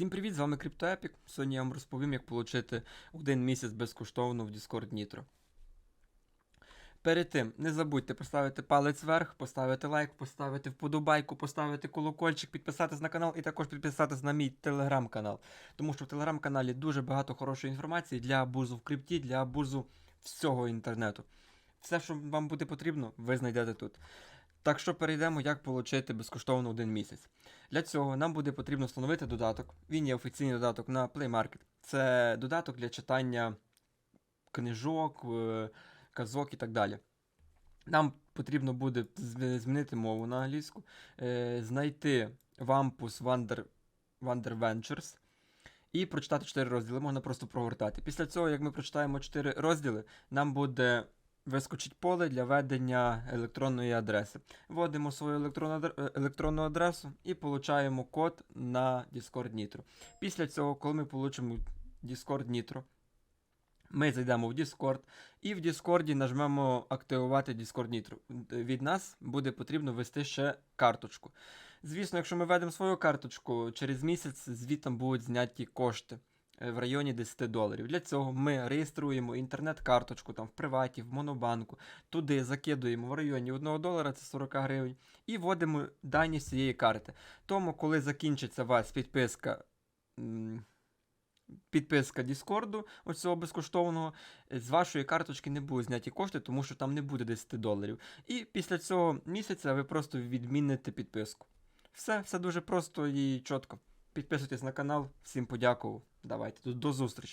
Всім привіт, з вами CryptoEpic. Сьогодні я вам розповім, як отримати один місяць безкоштовно в Discord Nitro. Перед тим, не забудьте поставити палець вверх, поставити лайк, поставити вподобайку, поставити колокольчик, підписатись на канал і також підписатись на мій телеграм-канал. Тому що в телеграм-каналі дуже багато хорошої інформації для абузу в крипті, для абузу всього інтернету. Все, що вам буде потрібно, ви знайдете тут. Так що перейдемо, як отримати безкоштовно один місяць. Для цього нам буде потрібно встановити додаток. Він є офіційний додаток на Play Market. Це додаток для читання книжок, е, казок і так далі. Нам потрібно буде змінити мову на англійську, е, знайти Wampus Wander, Wander Ventures і прочитати 4 розділи. Можна просто прогортати. Після цього, як ми прочитаємо 4 розділи, нам буде вискочить поле для ведення електронної адреси. Вводимо свою електронну, е, адресу і получаємо код на Discord Nitro. Після цього, коли ми получимо Discord Nitro, ми зайдемо в Discord і в Discord нажмемо активувати Discord Nitro. Від нас буде потрібно ввести ще карточку. Звісно, якщо ми введемо свою карточку, через місяць звітом будуть зняті кошти в районі 10 доларів. Для цього ми реєструємо інтернет-карточку там в приваті, в монобанку, туди закидуємо в районі 1 долара, це 40 гривень, і вводимо дані з цієї карти. Тому, коли закінчиться вас підписка. Підписка Діскорду, оцього безкоштовного, е, з вашої карточки не будуть зняті кошти, тому що там не буде 10 доларів. І після цього місяця ви просто відміните підписку. Все, все дуже просто і чітко. Підписуйтесь на канал. Всім подякував. Давайте, до, до зустрічі.